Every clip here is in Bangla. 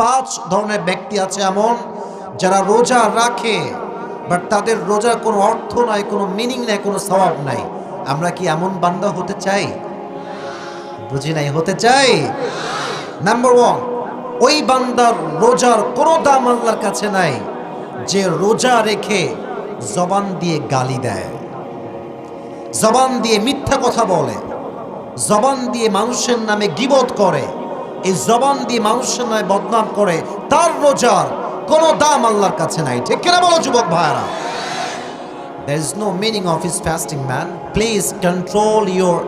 পাঁচ ধরনের ব্যক্তি আছে এমন যারা রোজা রাখে বাট তাদের রোজার কোনো অর্থ নাই, কোনো মিনিং নাই, কোনো স্বভাব নাই। আমরা কি এমন বান্দা হতে চাই? বুঝি নাই, হতে চাই? নাম্বার ওয়ান ওই বান্দার রোজার কোনো দাম আল্লাহর কাছে নাই, যে রোজা রেখে জবান দিয়ে গালি দেয়। জবান দিয়ে মিথ্যা কথা বলে, জবান দিয়ে মানুষের নামে গিবত করে। এই জবান দিয়ে মানুষের নয় বদনাম করে তার রোজার কোনো দাম আল্লাহর কাছে নাই ঠিক কিনা বলো যুবক ভাইরা There is no meaning of his fasting, man. Please control your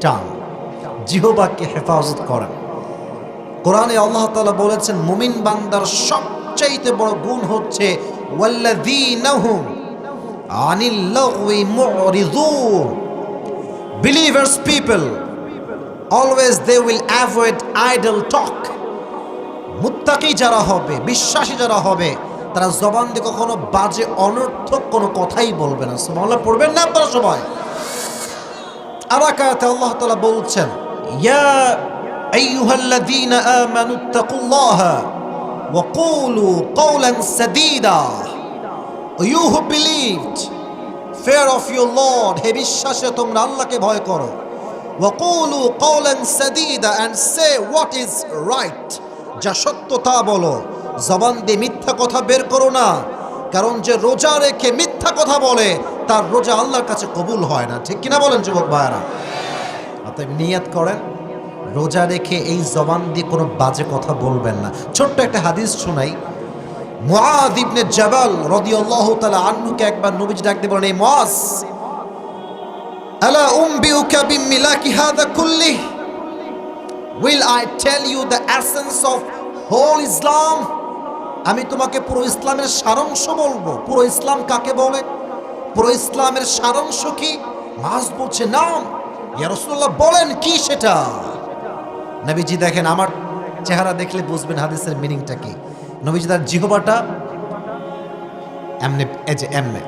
tongue. জিহবাকে হেফাজত করেন কোরআনে আল্লাহ তাআলা বলেছেন মুমিন বান্দার সবচাইতে বড় গুণ হচ্ছে ওয়াল্লাযীনাহুম আনিল লাগওয়ি always they will avoid idle talk. মুত্তাকি যারা হবে, বিশ্বাসী যারা হবে, তারা জবান দিয়ে কখনো বাজে, অনর্থক কোনো কথাই বলবে না। সুবহানাল্লাহ, পড়বেন না আপনারা সবাই। আরাকাতে আল্লাহ তাআলা বলছেন, ইয়া আইয়ুহাল্লাযীনা আমানুত্তাকুল্লাহা ওয়া কুলু কওলান সাদীদা। You who believed fear of your lord হে বিশ্বাসে তোমরা আল্লাহকে ভয় করো। ওয়াকুলু কওলান সাদীদা and say what is right যা সত্য তা বলো। জবান দিয়ে মিথ্যা কথা বের করো না। কারণ যে রোজা রেখে মিথ্যা কথা বলে, তার রোজা আল্লাহর কাছে কবুল হয় না। ঠিক কিনা বলেন যুবক ভাইয়ারা? অতএব নিয়াত করেন। রোজা রেখে এই জবান দিয়ে কোনো বাজে কথা বলবেন না। ছোট্ট একটা হাদিস শোনাই। মুআদ ইবনে জাবাল রাদিয়াল্লাহু তাআলা আনহুকে একবার নবীজি ডাকতে বলেন, এই মুআজ আলা উমবিউকা বিমিলাকি হাদা কুল্লি will I tell you the essence of whole Islam আমি তোমাকে পুরো ইসলামের সারাংশ বলব। পুরো ইসলাম কাকে বলে? পুরো ইসলামের সারাংশ কি? মাস বলছে নাম। ইয়ারসুল্লাহ বলেন কি সেটা? নবীজি দেখেন, আমার চেহারা দেখলে বুঝবেন হাদিসের মিনিংটা কি। নবীজি তার জিহবাটা এমনি যে এমনে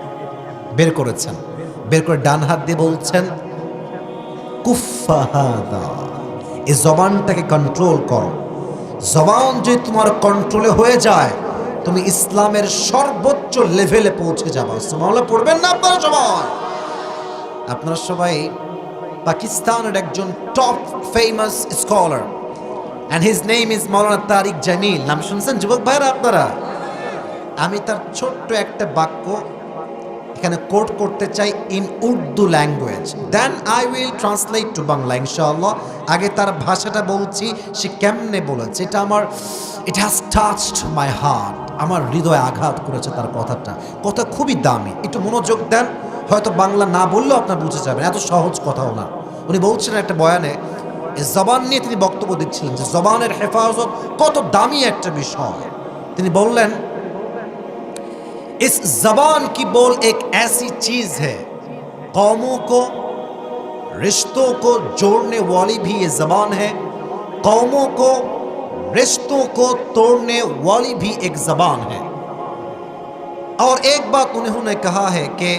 বের করেছেন। বের করে ডান হাত দিয়ে বলছেন কুফাহাদা এই জবানটাকে কন্ট্রোল করো। জবান যদি তোমার কন্ট্রোলে হয়ে যায়, তুমি ইসলামের সর্বোচ্চ লেভেলে পৌঁছে যাবে। সুমাওলা পড়বেন না আপনারা জবান আপনারা সবাই পাকিস্তানের একজন top famous scholar and his name is Maulana Tariq Jamil. নাম শুনছেন যুবক ভাইরা আপনারা? আমি তার ছোট্ট একটা বাক্য এখানে কোট করতে চাই in Urdu language then I will translate to Bangla, ইনশাআল্লাহ। আগে তার ভাষাটা বলছি, সে কেমনে বলেছে? এটা আমার it has touched my heart আমার হৃদয়ে আঘাত করেছে তার কথাটা। কথা খুবই দামি। একটু মনোযোগ দেন। হয়তো বাংলা না বললেও আপনার বুঝে যাবেন। এত সহজ কথাও না। উনি বলছিলেন একটা বয়ানে জবান নিয়ে তিনি বক্তব্য দিচ্ছিলেন যে জবানের হেফাজত কত দামি একটা বিষয়। তিনি বললেন इस जबान की बोल एक ऐसी चीज़ है। कौमों को, रिश्तों को जोड़ने वाली भी ये जबान है। कौमों को, रिश्तों को तोड़ने वाली भी एक जबान है। और एक बात उन्होंने कहा है कि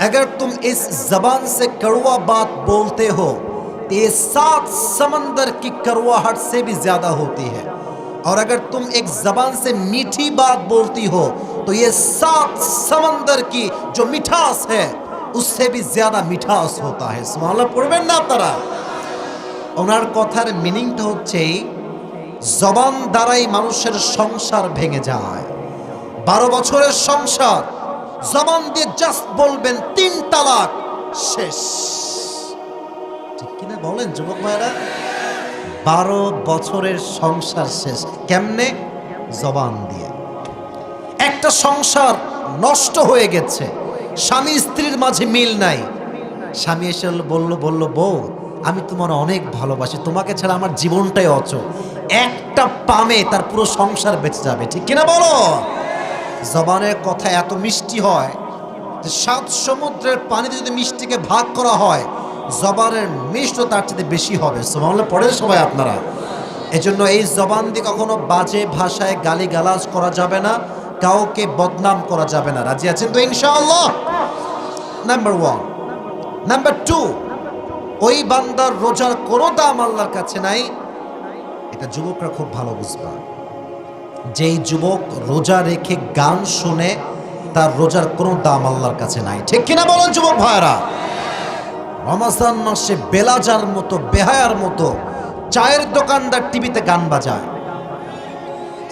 अगर तुम इस जबान से कड़वा बात बोलते हो तो ये सात समंदर की कड़वाहट से भी ज़्यादा होती है। और अगर तुम एक जबान से मीठी बात बोलती हो तो ये सात समंदर की जो मिठास है उससे भी ज्यादा मिठास होता है সুবহানাল্লাহ পড়বেন না আপনারা ওনার কথার মিনিংটা হচ্ছে এই, জবান দ্বারাই মানুষের সংসার ভেঙে যায় বারো বছরের সংসার জবান দিয়ে জাস্ট বলবেন তিন তালাক শেষ ঠিক কিনা বলেন যুবক ভাইরা বারো বছরের সংসার শেষ কেমনে জবান দিয়ে একটা সংসার নষ্ট হয়ে গেছে। স্বামী স্ত্রীর মাঝে মিল নাই। স্বামী এসে বলল বলল বউ, আমি তোমার অনেক ভালোবাসি। তোমাকে ছাড়া আমার জীবনটাই অচল। একটা পামে তার পুরো সংসার বেঁচে যাবে। ঠিক কিনা বলো? জবানের কথা এত মিষ্টি হয় যে সাত সমুদ্রের পানিতে যদি মিষ্টিকে ভাগ করা হয়, জবানের মিষ্ট তার চেয়ে বেশি হবে। সোমানলে পড়েন সবাই আপনারা। এজন্য এই জবান দিয়ে কখনো বাজে ভাষায় গালি গালাজ করা যাবে না। কাউকে বদনাম করা যাবে না। রাজি আছেন তো ইনশাআল্লাহ? নাম্বার ওয়ান নাম্বার টু ওই বান্দার রোজার কোনো দাম আল্লাহর কাছে নাই। এটা যুবকরা খুব ভালো বুঝবা। যেই যুবক রোজা রেখে গান শুনে, তার রোজার কোনো দাম আল্লাহর কাছে নাই। ঠিক কিনা বলেন যুবক ভাইরা রমাজান মাসে বেলাজার মতো, বেহায়ার মতো, চায়ের দোকানদার টিভিতে গান বাজায়।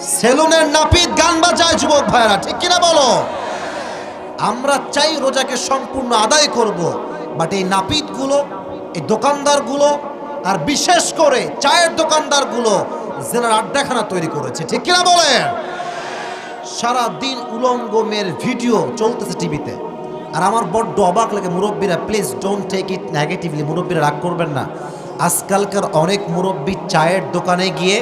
সেলুনের নাপিত গান বাজায়, যুবক ভাইরা ঠিক কিনা বলো? আমরা চাই রোজাকে সম্পূর্ণ আদায় করব বাট এই নাপিতগুলো, এই দোকানদারগুলো, আর বিশেষ করে চায়ের দোকানদারগুলো জেনার আড্ডাখানা তৈরি করেছে, ঠিক কিনা বলেন? সারা দিন উলঙ্গ ভিডিও চলতেছে টিভিতে, আর আমার বড্ড অবাক লাগে মুরব্বীরা please don't take it negatively মুরব্বীরা রাগ করবেন না। আজকালকার অনেক মুরব্বী চায়ের দোকানে গিয়ে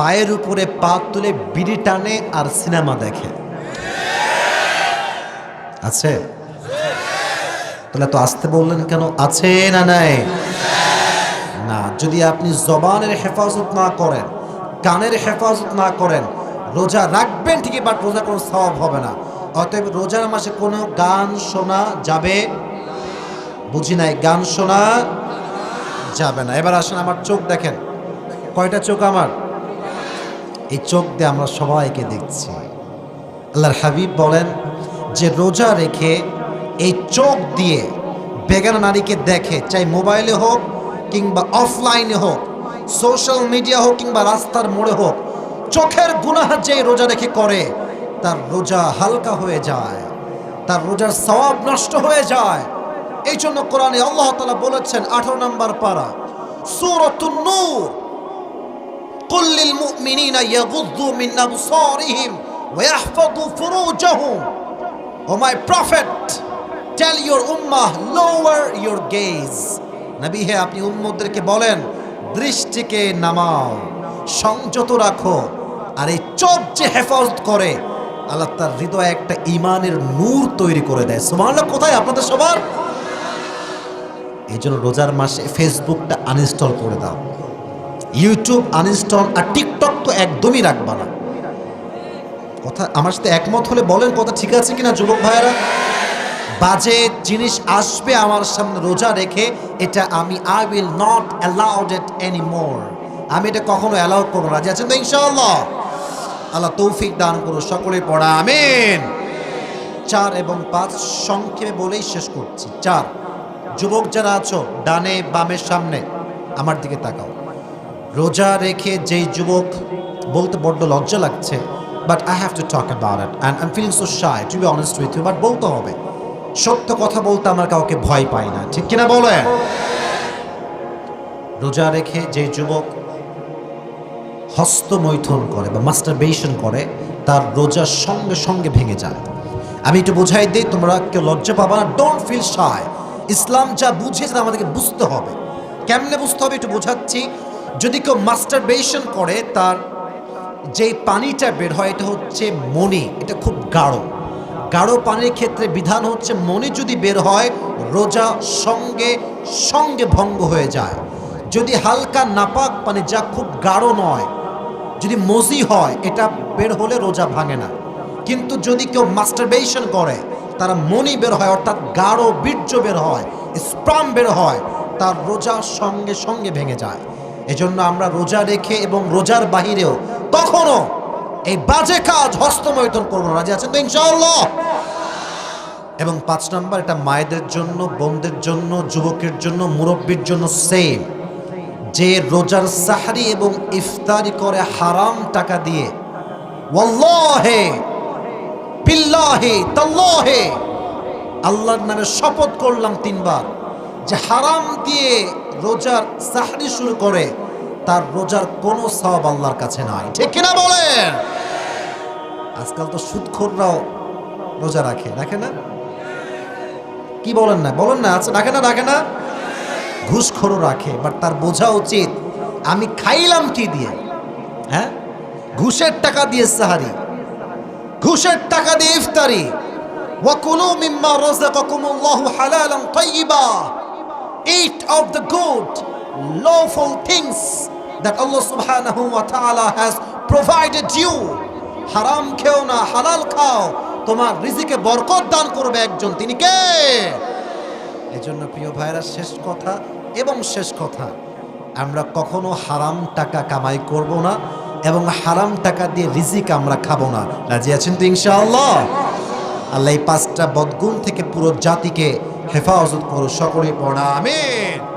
পায়ের উপরে পা তুলে বিড়ি টানে আর সিনেমা দেখে। আছে? তাহলে তো আসতে বললেন কেন? আছে না নাই? না, যদি আপনি জবানের হেফাজত না করেন, কানের হেফাজত না করেন, রোজা রাখবেন ঠিকই, বাট রোজা কোনো সওয়াব হবে না। অতএব রোজার মাসে কোনো গান শোনা যাবে? বুঝি নাই, গান শোনা যাবে না। এবার আসেন আমার চোখ দেখেন। কয়টা চোখ আমার? এই চোখ দিয়ে আমরা সবাইকে দেখছি। আল্লাহর হাবিব বলেন যে রোজা রেখে এই চোখ দিয়ে বেগানা নারীকে দেখে, চাই মোবাইলে হোক কিংবা অফলাইনে হোক, সোশ্যাল মিডিয়া হোক কিংবা রাস্তার মোড়ে হোক, চোখের গুনাহ যে রোজা রেখে করে, তার রোজা হালকা হয়ে যায়, তার রোজার সওয়াব নষ্ট হয়ে যায়। এই জন্য কোরআনে আল্লাহ তাআলা বলেছেন আঠারো নম্বর পারা, সূরাতুন কুল্লিল মুমিনিনা ইয়াগুদ্দু মিন আবসারিহিম ওয়া ইয়াহফাযু ফুরুজাহুম। O my prophet, tell your Ummah, lower your gaze নবী হে, আপনি উম্মতদেরকে বলেন, দৃষ্টিকে নামাও, সংযত রাখো, আর এই চোখ যে হেফাজত করে, আল্লাহ তার হৃদয়ে একটা ইমানের নূর তৈরি করে দেয়। সুমাল্লা কোথায় আপনাদের সবার? এই জন্য রোজার মাসে ফেসবুকটা আনইনস্টল করে দাও। ইউটিউব আনইনস্টল আর টিকটক তো একদমই রাখবা না। কথা আমার সাথে একমত হলে বলেন কথা ঠিক আছে কিনা যুবক ভাইয়েরা? বাজে জিনিস আসবে আমার সামনে রোজা রেখে, এটা আমি I will not allowed it any more আমি এটা কখনো অ্যালাউ করব রাজি আছেন তো ইনশাআল্লাহ? আল্লাহ তৌফিক দান করো সকলে পড়া, আমিন। চার এবং পাঁচ সংক্ষেপে বলেই শেষ করছি। চার, যুবক যারা আছো, ডানে বামের সামনে, আমার দিকে তাকাও। রোজা রেখে যেই যুবক বলতে বড্ড লজ্জা লাগছে but I have to talk about it and I feeling so shy to be honest with you but বলতে হবে। সত্য কথা বলতে আমার কাউকে ভয় পাই না, ঠিক কিনা বলেন? রোজা রেখে যে যুবক হস্তমৈথুন করে বা মাস্টারবেশন করে, তার রোজা সঙ্গে সঙ্গে ভেঙে যায়। আমি একটু বোঝাই দিই, তোমরা কেউ লজ্জা পাবা না ডোন্ট ফিল শাই ইসলাম যা বুঝিয়েছে তা আমাদেরকে বুঝতে হবে। কেমনে বুঝতে হবে একটু বোঝাচ্ছি। যদি কেউ মাস্টারবেশন করে, তার যে পানিটা বের হয়, এটা হচ্ছে মণি। এটা খুব গাঢ়। গাঢ় পানির ক্ষেত্রে বিধান হচ্ছে মণি যদি বের হয়, রোজা সঙ্গে সঙ্গে ভঙ্গ হয়ে যায়। যদি হালকা নাপাক পানি, যা খুব গাঢ় নয়, যদি মজি হয়, এটা বের হলে রোজা ভাঙে না। কিন্তু যদি কেউ মাস্টারবেশন করে, তার মনি বের হয়, অর্থাৎ গাঢ় বীর্য বের হয় স্প্রাম বের হয়, তার রোজা সঙ্গে সঙ্গে ভেঙে যায়। এজন্য আমরা রোজা রেখে এবং রোজার বাহিরেও কখনো এই বাজে কাজ হস্তমৈথন করব না। রাজি আছেন তো ইনশাআল্লাহ? এবং পাঁচ নাম্বার, এটা মায়েদের জন্য, বোনদের জন্য, যুবকের জন্য, মুরব্বীর জন্য সেম যে রোজার সাহারি এবং ইফতারি করে হারাম টাকা দিয়ে আল্লাহর নামে শপথ করলাম তিনবার, যে হারাম দিয়ে রোজার সাহারি শুরু করে, তার রোজার কোনো সওয়াব আল্লাহর কাছে নাই। ঠিক কিনা বলেন? আজকাল তো সুদখোররাও রোজা রাখে রাখে না? কি বলেন না? বলেন না আচ্ছা রাখে না রাখে না? ঘুষখোরও রাখে বাট তার বোঝা উচিত, আমি খাইলাম কি দিয়ে? হ্যাঁ? ঘুষের টাকা দিয়ে সাহারি, ঘুষের টাকা দিয়ে ইফতারি। ওয়াকুলু মিম্মা রাযাকাকুমুল্লাহু হালালান তাইয়্যিবা eat of the good, lawful things that Allah subhanahu wa ta'ala has provided you. হারাম খেও না হালাল খাও তোমার রিজিকে বরকত দান করবে একজন। তিনি কে? এজন্য প্রিয় ভাইরা শেষ কথা এবং শেষ কথা, আমরা কখনো হারাম টাকা কামাই করব না এবং হারাম টাকা দিয়ে রিজিক আমরা খাব না। রাজি আছেন তো ইনশাআল্লাহ? আল্লাহ এই পাঁচটা বদগুণ থেকে পুরো জাতিকে হেফাজত করো সকলে পড়া আমিন।